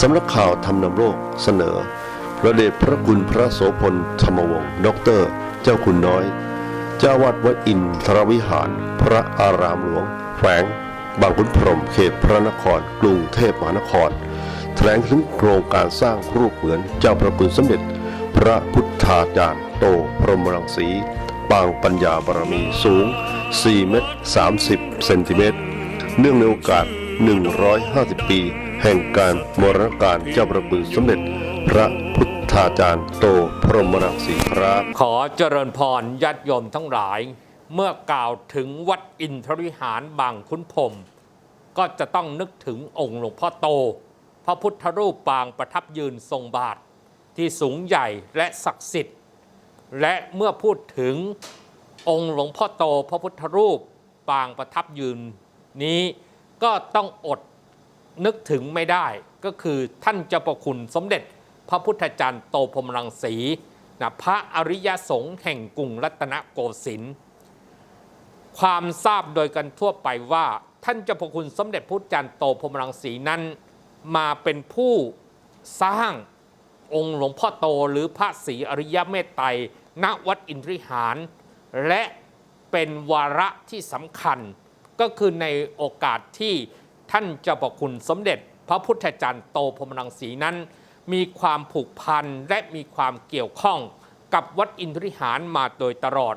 สำนักข่าวทำนำโลกเสนอ พระเดชพระคุณพระโสพลธรรมวงศ์ด็อกเตอร์เจ้าคุณน้อย เจ้าวัดวัดอินทรวิหาร พระอารามหลวง แขวง บางขุนพรหมเขตพระนคร กรุงเทพมหานคร แถลงถึงโครงการสร้างรูปเหมือนเจ้าพระคุณสมเด็จ พระพุทธาจารย์โตพรหมรังสี ปางปัญญาบารมีสูง 4 เมตร 30 เซนติเมตร เนื่องในโอกาส 150 ปี แห่งการมรณการเจ้าประคุณสมเด็จพระพุทธาจารย์โตพรหมรังสีครับขอเจริญพรญาติโยมทั้งหลาย เมื่อกล่าวถึงวัดอินทริหารบางคุ้นพรมก็จะต้องนึกถึงองค์หลวงพ่อโต พระพุทธรูปปางประทับยืนทรงบาทที่สูงใหญ่และศักดิ์สิทธิ์ และเมื่อพูดถึงองค์หลวงพ่อโต พระพุทธรูปปางประทับยืนนี้ก็ต้องอด นึกถึงไม่ได้ก็คือท่านเจ้าประคุณสมเด็จพระพุทธจารย์โตพรมรังสีนะพระอริยสงฆ์แห่งกรุงรัตนโกสินทร์ความทราบโดยกันทั่วไปว่าท่านเจ้าประคุณสมเด็จพุทธจารย์โตพรมรังสีนั้น มาเป็นผู้สร้างองค์หลวงพ่อโตหรือพระศรีอริยเมตไตรณวัดอินทริหาร และเป็นวาระที่สำคัญก็คือในโอกาสที่ ท่านเจ้าปคุณสมเด็จ พระพุทธจารย์โตพรมรังสีนั้น มีความผูกพันและมีความเกี่ยวข้องกับวัดอินทริหารมาโดยตลอด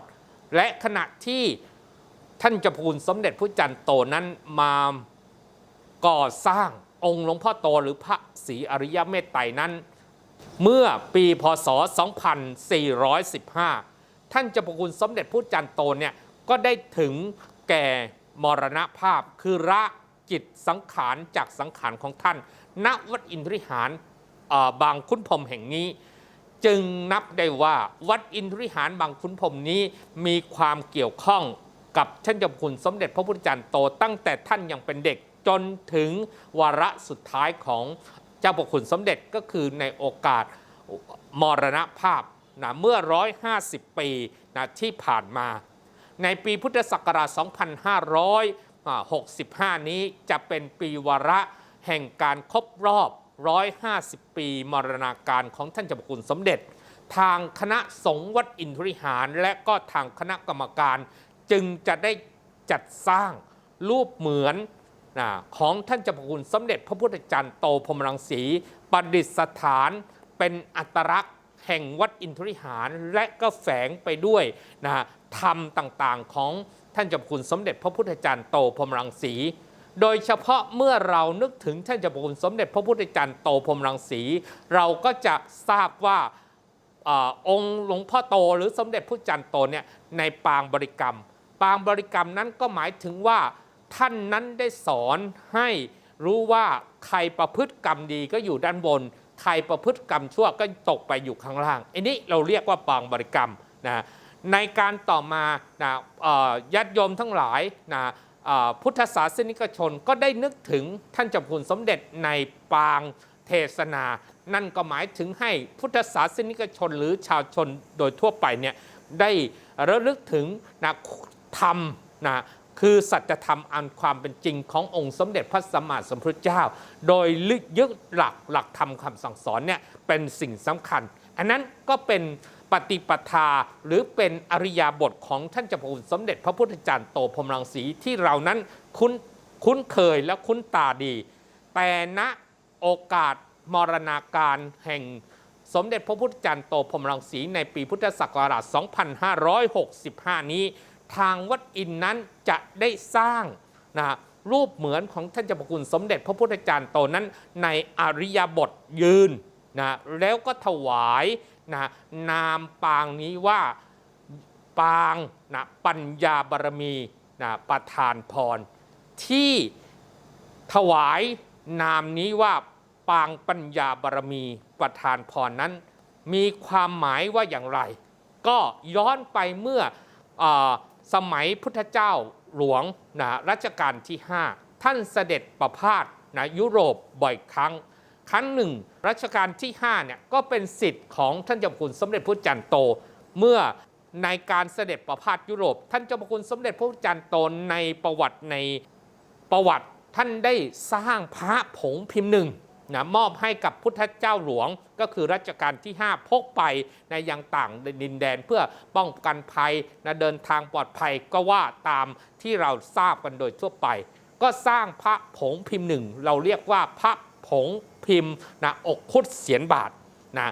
และขณะที่ท่านเจ้าคุณสมเด็จพระจันทร์โตนั้นมาก่อสร้างองค์หลวงพ่อโตหรือพระศรีอริยเมตไตรนั้น เมื่อปีพศ 2415 ท่านเจ้าประคุณสมเด็จพระจันทร์โตเนี่ยก็ได้ถึงแก่มรณภาพคือละ จิตสังขารจากสังขารของท่าน ณวัดอินทริหารบางคุ้นพรมแห่งนี้ จึงนับได้ว่าวัดอินทริหารบางคุ้นพรมนี้มีความเกี่ยวข้องกับท่านเจ้าคุณสมเด็จพระพุทธจารย์โตตั้งแต่ท่านยังเป็นเด็กจนถึงวาระสุดท้ายของเจ้าพระคุณสมเด็จก็คือในโอกาสมรณภาพนะเมื่อ 150 ปีนะที่ผ่านมา ในปีพุทธศักราช 2565 นี้จะเป็นปีวาระแห่งการครบรอบ 150 ปีมรณาการของท่านเจ้าพรคุณสมเด็จ ทางคณะสงฆ์วัดอินทริหาร และก็ทางคณะกรรมการ จึงจะได้จัดสร้างรูปเหมือนของท่านเจ้าพรคุณสมเด็จพระพุทธจารย์โตพรมรังสีประดิษฐานเป็นอัตลักษณ์แห่งวัดอินทริหาร และก็แฝงไปด้วยนะธรรมต่างๆของ ท่านเจ้าคุณสมเด็จพระพุทธจารย์โตพรมรังสี โดยเฉพาะเมื่อเรานึกถึงท่านเจ้าคุณสมเด็จพระพุทธจารย์โตพรมรังสี เราก็จะทราบว่าอาองค์หลวงพ่อโตหรือสมเด็จพระจันทร์โตเนี่ยในปางบริกรรม ปางบริกรรมนั้นก็หมายถึงว่าท่านนั้นได้สอนให้รู้ว่าใครประพฤติกรรมดีก็อยู่ด้านบน ใครประพฤติกรรมชั่วก็ตกไปอยู่ข้างล่างอันนี้เราเรียกว่าปางบริกรรมนะ ในการต่อมานะญาติโยมทั้งหลายนะพุทธศาสนิกชนก็ได้นึกถึงท่านเจ้าคุณสมเด็จในปางเทศนา นั่นก็หมายถึงให้พุทธศาสนิกชนหรือชาวชนโดยทั่วไปเนี่ยได้ระลึกถึงนะธรรมนะคือสัจธรรมอันความเป็นจริงขององค์สมเด็จพระสัมมาสัมพุทธเจ้า โดยลึกยึดหลักหลักธรรมคำสั่งสอนเนี่ยเป็นสิ่งสำคัญ อันนั้นก็เป็น ปฏิปทา หรือเป็นอริยาบทของท่านเจ้าคุณสมเด็จพระพุทธจารย์โตพรมรังสีที่เรานั้นคุ้นคุ้นเคยและคุ้นตาดี แต่ณโอกาสมรณาการแห่งสมเด็จพระพุทธจารย์โตพรมรังสีในปีพุทธศักราช 2565 นี้ ทางวัดอินนั้นจะได้สร้างนะรูปเหมือนของท่านเจ้าพระคุณสมเด็จพระพุทธจารย์โตนั้นในอริยบทยืน นะแล้วก็ถวายนะนามปางนี้ว่าปางนะปัญญาบารมีนะประทานพร ที่ถวายนามนี้ว่าปางปัญญาบารมีประทานพรนั้น มีความหมายว่าอย่างไร ก็ย้อนไปเมื่ออสมัยพุทธเจ้าหลวงนะรัชกาลที่ 5 ท่านเสด็จประพาสนะยุโรปบ่อยครั้ง ครั้งหนึ่งรัชกาลที่5เนี่ยก็เป็นสิทธิ์ของท่านเจ้าพระคุณสมเด็จพระจันทร์โต เมื่อในการเสด็จประพาสยุโรป ท่านเจ้าพระคุณสมเด็จพระจันทร์โตในประวัติในประวัติท่านได้สร้างพระผงพิมพ์หนึ่งนะมอบให้กับพุทธเจ้าหลวงก็คือรัชกาลที่ 5 พกไปในยังต่างดินแดนเพื่อป้องกันภัยนะเดินทางปลอดภัยก็ว่าตามที่เราทราบกันโดยทั่วไป ก็สร้างพระผงพิมพ์หนึ่ง เราเรียกว่าพระ ผงพิมพ์นะอกคุดเสียนบาทนะ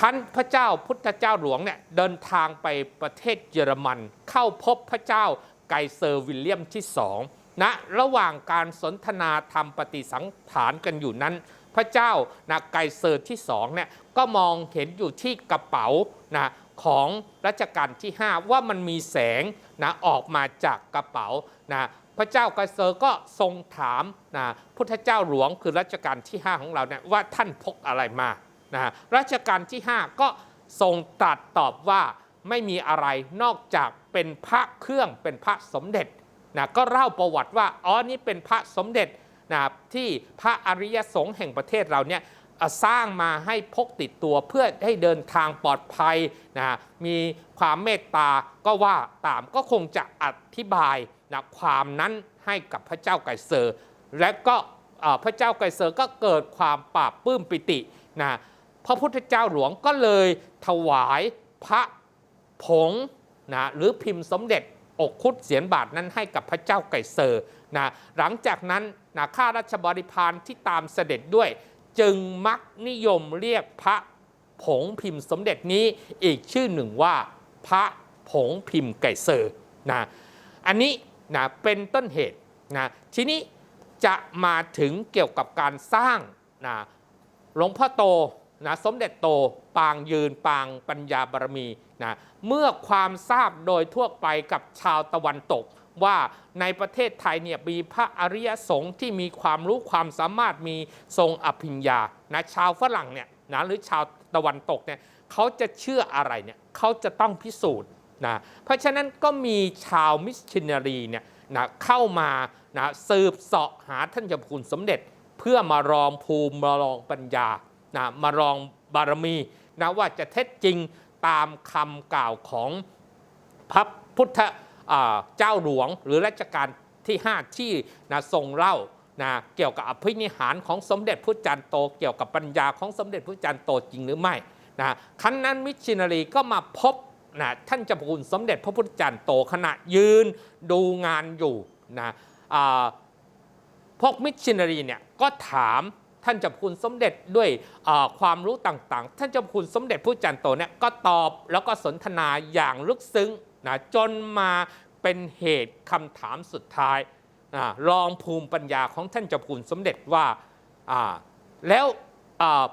คันพระเจ้าพุทธเจ้าหลวงเนี่ยเดินทางไปประเทศเยอรมัน เข้าพบพระเจ้าไกเซอร์วิลเลียมที่สองนะระหว่างการสนทนาทำปฏิสังขารกันอยู่นั้น พระเจ้านะไกเซอร์ที่สองเนี่ยก็มองเห็นอยู่ที่กระเป๋านะของรัชกาลที่ 5 ว่ามันมีแสงนะออกมาจากกระเป๋านะ ระเจ้าไกเซอร์ก็ทรงถามนะพุทธเจ้าหลวงคือรัชกาลที่ 5 ของเราเนี่ยว่าท่านพกอะไรมานะรัชกาลที่ 5 ก็ทรงตรัสตอบว่าไม่มีอะไรนอกจากเป็นพระเครื่องเป็นพระสมเด็จนะก็เล่าประวัติว่าอ๋อนี่เป็นพระสมเด็จนะที่พระอริยสงฆ์แห่งประเทศเราเนี่ยสร้างมาให้พกติดตัวเพื่อให้เดินทางปลอดภัยนะมีความเมตตาก็ว่าตามก็คงจะอธิบาย นะความนั้นให้กับพระเจ้าไกเซอร์ และก็พระเจ้าไกเซอร์ก็เกิดความปราบปื้มปิตินะพระพุทธเจ้าหลวงก็เลยถวายพระผงนะหรือพิมพ์สมเด็จอกคุดเสียนบาทนั้นให้กับพระเจ้าไกเซอร์นะหลังจากนั้นนะข้าราชบริพารที่ตามเสด็จด้วย จึงมักนิยมเรียกพระผงพิมพ์สมเด็จนี้อีกชื่อหนึ่งว่าพระผงพิมพ์ไกเซอร์นะอันนี้ นะเป็นต้นเหตุนะทีนี้จะมาถึงเกี่ยวกับการสร้างนะหลวงพ่อโตนะสมเด็จโตปางยืนปางปัญญาบารมีนะเมื่อความทราบโดยทั่วไปกับชาวตะวันตก ว่าในประเทศไทยเนี่ยมีพระอริยสงฆ์ที่มีความรู้ความสามารถมีทรงอภิญญานะชาวฝรั่งเนี่ยนะหรือชาวตะวันตกเนี่ยเขาจะเชื่ออะไรเนี่ยเขาจะต้องพิสูจน์ นะเพราะฉะนั้นก็มีชาวมิชชันนารีเนี่ยนะเข้ามานะสืบเสาะหาท่านเจ้าคุณสมเด็จ เพื่อมารองภูมิมารองปัญญานะมารองบารมีนะว่าจะเท็จจริงตามคำกล่าวของพระพุทธเจ้าหลวงหรือรัชกาลที่ 5 ที่นะทรงเล่านะเกี่ยวกับอภินิหารของสมเด็จพระจันทร์โต เกี่ยวกับปัญญาของสมเด็จพระจันทร์โตจริงหรือไม่นะครั้นนั้นมิชชันนารีก็มาพบ นะท่านเจ้าพระคุณสมเด็จพระพุทธจันทร์โตขณะยืนดูงานอยู่นะพวกมิชชันนารีเนี่ยก็ถามท่านเจ้าคุณสมเด็จด้วยความรู้ต่างๆ ท่านเจ้าคุณสมเด็จผู้จันโตเนี่ยก็ตอบแล้วก็สนทนาอย่างลึกซึ้งนะจนมาเป็นเหตุคำถามสุดท้ายนะรองภูมิปัญญาของท่านเจ้าคุณสมเด็จว่าแล้ว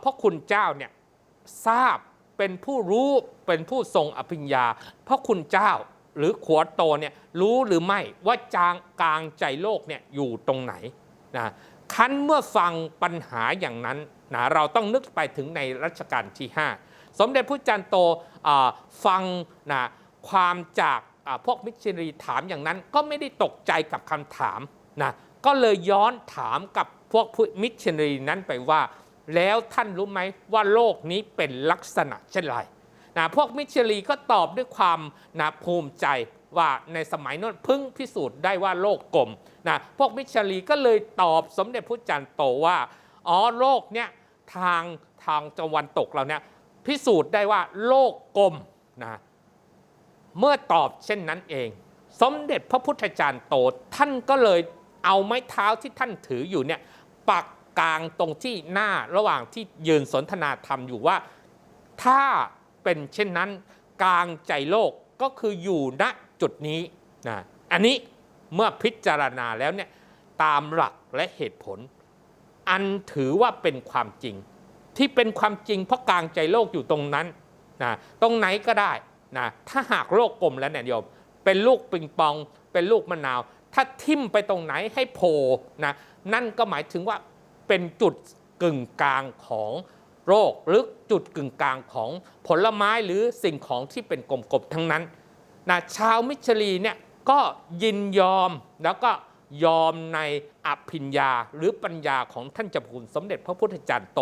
พ่อคุณเจ้าเนี่ยทราบ เป็นผู้รู้เป็นผู้ทรงอภิญญา เพ่อคุณเจ้าหรือขวดโตเนี่ยรู้หรือไม่ว่าจางกลางใจโลกเนี่ยอยู่ตรงไหนนะคันเมื่อฟังปัญหาอย่างนั้นนะเราต้องนึกไปถึงในรัชกาลที่ 5 สมเด็จพระจันโตอ่าฟังนะความจากพวกมิชชันนารีถามอย่างนั้นก็ไม่ได้ตกใจกับคำถามนะก็เลยย้อนถามกับพวกผู้มิชชันนารีนั้นไปว่า แล้วท่านรู้ไหมว่าโลกนี้เป็นลักษณะเช่นไรนะพวกมิชชันนารีก็ตอบด้วยความนะภูมิใจว่าในสมัยนั้นพิ่งพิสูจน์ได้ว่าโลกกลมนะพวกมิชชันนารีก็เลยตอบสมเด็จพระจันทร์โตว่าอ๋อโลกเนี่ยทางทางตะวันตกเราเนี่ยพิสูจน์ได้ว่าโลกกลมนะเมื่อตอบเช่นนั้นเอง สมเด็จพระพุทธจารย์โตท่านก็เลยเอาไม้เท้าที่ท่านถืออยู่เนี่ยปัก กลางตรงที่หน้าระหว่างที่ยืนสนทนาธรรมอยู่ว่า ถ้าเป็นเช่นนั้นกลางใจโลกก็คืออยู่ณจุดนี้นะอันนี้เมื่อพิจารณาแล้วเนี่ยตามหลักและเหตุผล อันถือว่าเป็นความจริง ที่เป็นความจริงเพราะกลางใจโลกอยู่ตรงนั้นนะตรงไหนก็ได้นะถ้าหากโลกกลมแล้วเนี่ยโยม เป็นลูกปิงปอง เป็นลูกมะนาว ถ้าทิ่มไปตรงไหนให้โผล่นะนั่นก็หมายถึงว่า เป็นจุดกึ่งกลางของโรคหรือจุดกึ่งกลางของผลไม้หรือสิ่งของที่เป็นกลมๆทั้งนั้นนะชาวมิชลีเนี่ยก็ยินยอมแล้วก็ยอมในอภิญญาหรือปัญญาของท่านเจ้าพระคุณสมเด็จพระพุทธจารย์โต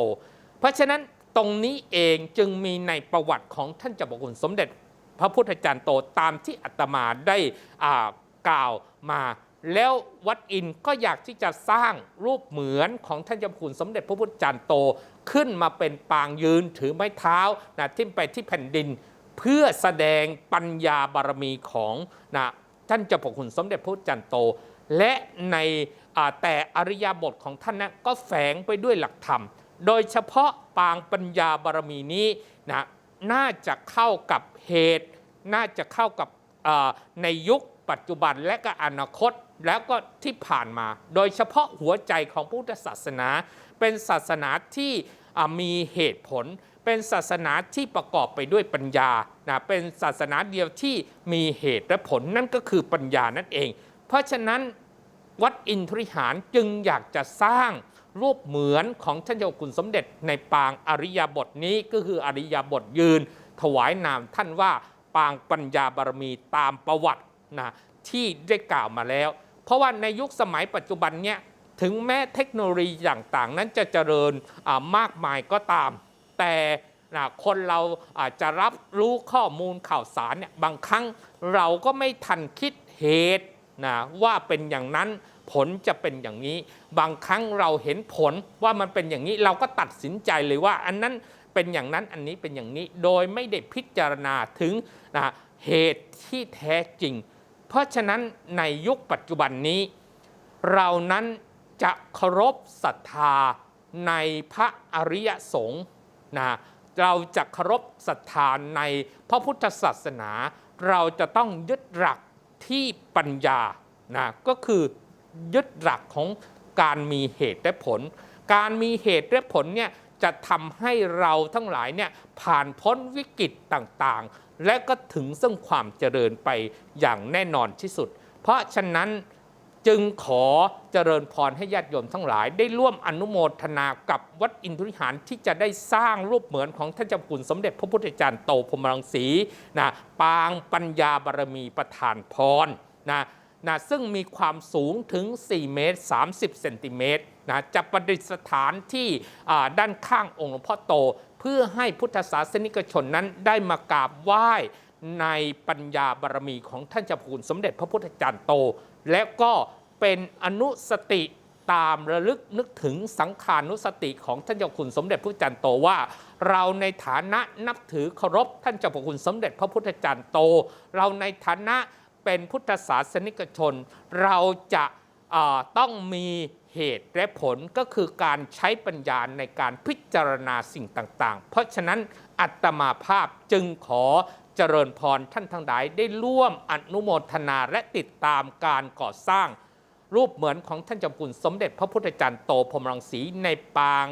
เพราะฉะนั้นตรงนี้เองจึงมีในประวัติของท่านเจ้าพระคุณสมเด็จพระพุทธจารย์โตตามที่อาตมาได้กล่าวมา แล้ววัดอินก็อยากที่จะสร้างรูปเหมือนของท่านเจ้าคุณสมเด็จพระพุทธจารย์โตขึ้นมาเป็นปางยืนถือไม้เท้านะทิ่มไปที่แผ่นดิน เพื่อแสดงปัญญาบารมีของนะท่านเจ้าพระคุณสมเด็จพระพุทธจารย์โต และในแต่อริยบทของท่านนะก็แฝงไปด้วยหลักธรรม โดยเฉพาะปางปัญญาบารมีนี้นะน่าจะเข้ากับเหตุ น่าจะเข้ากับ ในยุคปัจจุบันและก็อนาคตแล้วก็ที่ผ่านมา โดยเฉพาะหัวใจของพุทธศาสนา เป็นศาสนาที่มีเหตุผล เป็นศาสนาที่ประกอบไปด้วยปัญญานะเป็นศาสนาเดียวที่มีเหตุและผลนั่นก็คือปัญญานั่นเอง เพราะฉะนั้นวัดอินทริหารจึงอยากจะสร้างรูปเหมือนของท่านเจ้าคุณสมเด็จในปางอริยบทนี้ก็คืออริยบทยืน ถวายนามท่านว่า ปางปัญญาบารมีตามประวัตินะที่ได้กล่าวมาแล้ว เพราะว่าในยุคสมัยปัจจุบันเนี่ยถึงแม้เทคโนโลยีต่างๆ นั้นจะเจริญอ่ามากมายก็ตาม แต่นะคนเราอาจจะรับรู้ข้อมูลข่าวสารเนี่ยบางครั้งเราก็ไม่ทันคิดเหตุนะว่าเป็นอย่างนั้น ผลจะเป็นอย่างนี้ บางครั้งเราเห็นผลว่ามันเป็นอย่างนี้เราก็ตัดสินใจเลยว่า อันนั้นเป็นอย่างนั้นอันนี้เป็นอย่างนี้โดยไม่ได้พิจารณาถึงนะเหตุที่แท้จริง เพราะฉะนั้นในยุคปัจจุบันนี้ เรานั้นจะเคารพศรัทธาในพระอริยสงฆ์นะเราจะเคารพศรัทธาในพระพุทธศาสนา เราจะต้องยึดหลักที่ปัญญานะก็คือ ยึดหลักของการมีเหตุและผล การมีเหตุและผลเนี่ยจะทำให้เราทั้งหลายเนี่ยผ่านพ้นวิกฤตต่างๆ และก็ถึงซึ่งความเจริญไปอย่างแน่นอนที่สุด เพราะฉะนั้นจึงขอเจริญพรให้ญาติโยมทั้งหลาย ได้ร่วมอนุโมทนากับวัดอินทริหารที่จะได้สร้างรูปเหมือนของท่านเจ้าคุณสมเด็จพระพุทธจารย์โตพรมรังสีนะปางปัญญาบารมีประทานพรนะ นะซึ่งมีความสูงถึง 4 เมตร 30 เซนติเมตรนะจะประดิษฐานที่ด้านข้างองค์หลวงพ่อโต เพื่อให้พุทธศาสนิกชนนั้นได้มากราบไหว้ในปัญญาบารมีของท่านเจ้าคุสมเด็จพระพุทธจารย์โต และก็เป็นอนุสติตามระลึกนึกถึงสังขานุสติของท่านเจ้าคุณสมเด็จพระจันทร์โตว่า เราในฐานะนับถือเคารพท่านเจ้าพระคุณสมเด็จพระพุทธจารย์โต เราในฐานะ เป็นพุทธศาสนิกชน เราจะต้องมีเหตุและผลก็คือการใช้ปัญญาในการพิจารณาสิ่งต่างๆ เพราะฉะนั้นอัตมาภาพจึงขอเจริญพรท่านทั้งหลายได้ร่วมอนุโมทนาและติดตามการก่อสร้าง รูปเหมือนของท่านจ้าคุณสมเด็จพระพุทธจารย์โตพรมรังสีในปาง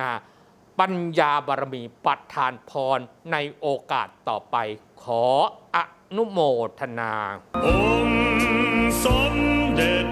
นะปัญญาบารมีปัทานพรในโอกาสต่อไปขออ นุโมทนา องค์สมเด็จ